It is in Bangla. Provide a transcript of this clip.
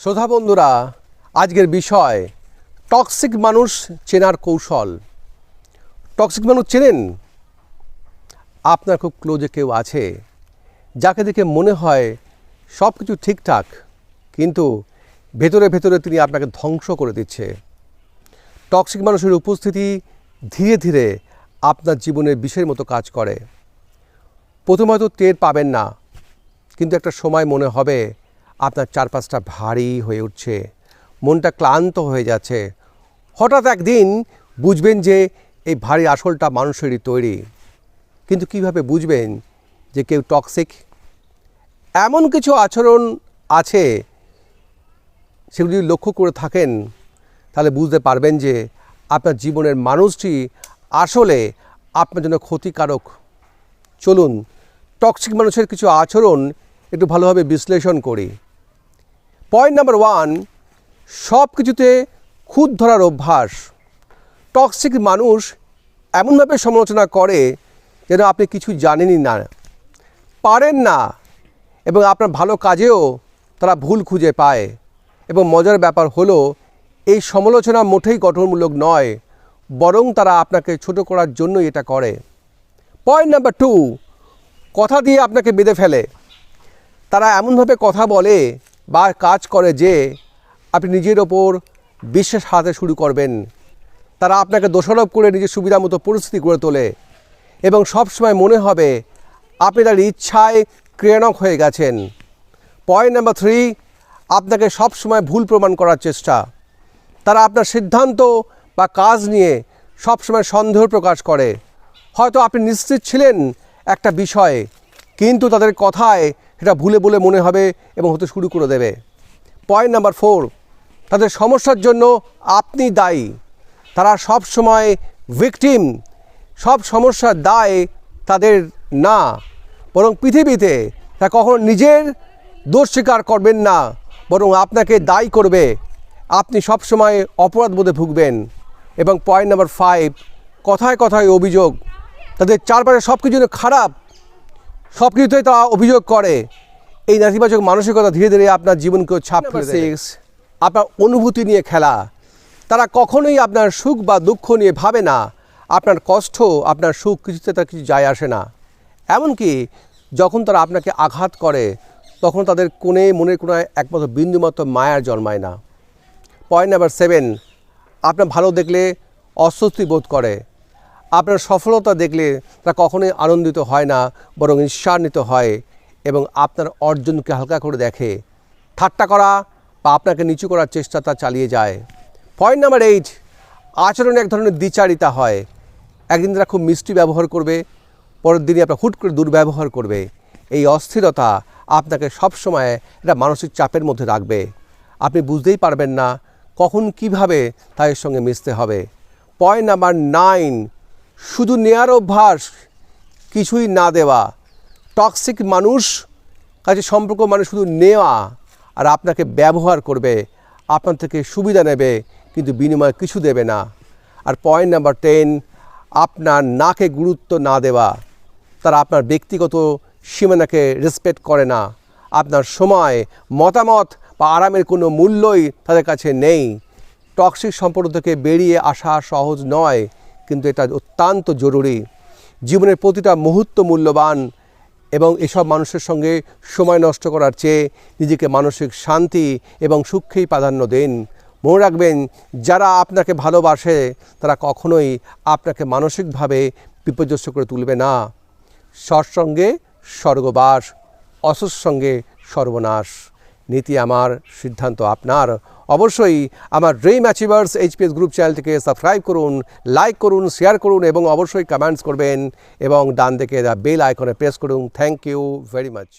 শ্রোতা বন্ধুরা, আজকের বিষয় টক্সিক মানুষ চেনার কৌশল। টক্সিক মানুষ চেনেন? আপনার খুব ক্লোজে কেউ আছে, যাকে দেখে মনে হয় সব কিছু ঠিকঠাক, কিন্তু ভেতরে ভেতরে তিনি আপনাকে ধ্বংস করে দিচ্ছে। টক্সিক মানুষের উপস্থিতি ধীরে ধীরে আপনার জীবনের বিষয়ের মতো কাজ করে। প্রথমে হয়তো টের পাবেন না, কিন্তু একটা সময় মনে হবে আপনার চারপাশটা ভারী হয়ে উঠছে, মনটা ক্লান্ত হয়ে যাচ্ছে। হঠাৎ একদিন বুঝবেন যে এই ভারী আসলটা মানুষেরই তৈরি। কিন্তু কীভাবে বুঝবেন যে কেউ টক্সিক এমন কিছু আচরণ আছে, সেগুলি যদি লক্ষ্য করে থাকেন, তাহলে বুঝতে পারবেন যে আপনার জীবনের মানুষটি আসলে আপনার জন্য ক্ষতিকারক। চলুন টক্সিক মানুষের কিছু আচরণ একটু ভালোভাবে বিশ্লেষণ করি। পয়েন্ট নাম্বার ওয়ান সব কিছুতে খুদ ধরার অভ্যাস। টক্সিক মানুষ এমনভাবে সমালোচনা করে যেন আপনি কিছু জানেনই না, পারেন না, এবং আপনার ভালো কাজেও তারা ভুল খুঁজে পায়, এবং মজার ব্যাপার হলো, এই সমালোচনা মোটেই গঠনমূলক নয়, বরং তারা আপনাকে ছোট করার জন্যই এটা করে। পয়েন্ট নাম্বার টু কথা দিয়ে আপনাকে বেঁধে ফেলে। তারা এমনভাবে কথা বলে বা কাজ করে যে আপনি নিজের ওপর বিশ্বাস হারাতে শুরু করবেন। তারা আপনাকে দোষারোপ করে নিজের সুবিধা মতো পরিস্থিতি গড়ে তোলে এবং সবসময় মনে হবে আপনি তার ইচ্ছায় ক্রিয়ানক হয়ে গেছেন। পয়েন্ট নাম্বার থ্রি আপনাকে সবসময় ভুল প্রমাণ করার চেষ্টা। তারা আপনার সিদ্ধান্ত বা কাজ নিয়ে সবসময় সন্দেহ প্রকাশ করে। হয়তো আপনি নিশ্চিত ছিলেন একটা বিষয়ে, কিন্তু তাদের কথায় সেটা ভুলে বলে মনে হবে এবং হতে শুরু করে দেবে। পয়েন্ট নাম্বার ফোর তাদের সমস্যার জন্য আপনি দায়ী। তারা সব সময় ভিকটিম সব সমস্যার দায় তাদের না। বরং পৃথিবীতে তারা কখনো নিজের দোষ স্বীকার করবেন না, বরং আপনাকে দায়ী করবে। আপনি সবসময় অপরাধ বোধে ভুগবেন। এবং পয়েন্ট নাম্বার ফাইভ কথায় কথায় অভিযোগ। তাদের চারপাশে সব কিছু খারাপ সব কিছুতেই তারা অভিযোগ করে। এই নেতিবাচক মানসিকতা ধীরে ধীরে আপনার জীবনকেও ছাপ সিক্স আপনার অনুভূতি নিয়ে খেলা। তারা কখনোই আপনার সুখ বা দুঃখ নিয়ে ভাবে না। আপনার কষ্ট আপনার সুখ কিছুতে তার কিছু যায় আসে না। এমনকি যখন তারা আপনাকে আঘাত করে তখন তাদের কোণে মনের কোনায় একমাত্র বিন্দুমাত্র মায়ার জন্মায় না। পয়েন্ট নাম্বার সেভেন আপনার ভালো দেখলে অস্বস্তি বোধ করে। আপনার সফলতা দেখলে তা কখনোই আনন্দিত হয় না, বরং ঈর্ষান্বিত হয় এবং আপনার অর্জনকে হালকা করে দেখে। ঠাট্টা করা বা আপনাকে নিচু করার চেষ্টা তা চালিয়ে যায়। পয়েন্ট নাম্বার এইট আচরণে এক ধরনের দ্বিচারিতা হয়। একদিন তারা খুব মিষ্টি ব্যবহার করবে, পরের দিনই আপনার হুট করে দুর্ব্যবহার করবে। এই অস্থিরতা আপনাকে সবসময় এটা মানসিক চাপের মধ্যে রাখবে। আপনি বুঝতেই পারবেন না কখন কীভাবে তাদের সঙ্গে মিশতে হবে। পয়েন্ট নাম্বার নাইন শুধু নেয়ার অভ্যাস কিছুই না দেওয়া। টক্সিক মানুষ কাছে সম্পর্ক মানে শুধু নেওয়া আর আপনাকে ব্যবহার করবে, আপনার থেকে সুবিধা নেবে, কিন্তু বিনিময়ে কিছু দেবে না। আর পয়েন্ট নাম্বার টেন আপনার নাকে গুরুত্ব না দেওয়া। তারা আপনার ব্যক্তিগত সীমানাকে রেসপেক্ট করে না। আপনার সময়, মতামত বা আরামের কোনো মূল্যই তাদের কাছে নেই। টক্সিক সম্পর্ক থেকে বেরিয়ে আসা সহজ নয়। কিন্তু এটা অত্যন্ত জরুরি। জীবনের প্রতিটা মুহূর্ত মূল্যবান এবং এসব মানুষের সঙ্গে সময় নষ্ট করার চেয়ে নিজেকে মানসিক শান্তি এবং সুখেই প্রাধান্য দিন। মনে রাখবেন, যারা আপনাকে ভালোবাসে, তারা কখনোই আপনাকে মানসিকভাবে বিপর্যস্ত করে তুলবে না। সৎসঙ্গে স্বর্গবাস, অসৎসঙ্গে সর্বনাশ। নীতি আমার, সিদ্ধান্ত আপনার। অবশ্যই আমার ড্রিম অ্যাচিভার্স এইচপিএস গ্রুপ চ্যানেলটিকে সাবস্ক্রাইব করুন লাইক করুন শেয়ার করুন এবং অবশ্যই কমেন্টস করবেন এবং ডান দিকে দ্য বেল আইকনে প্রেস করুন। Thank you very much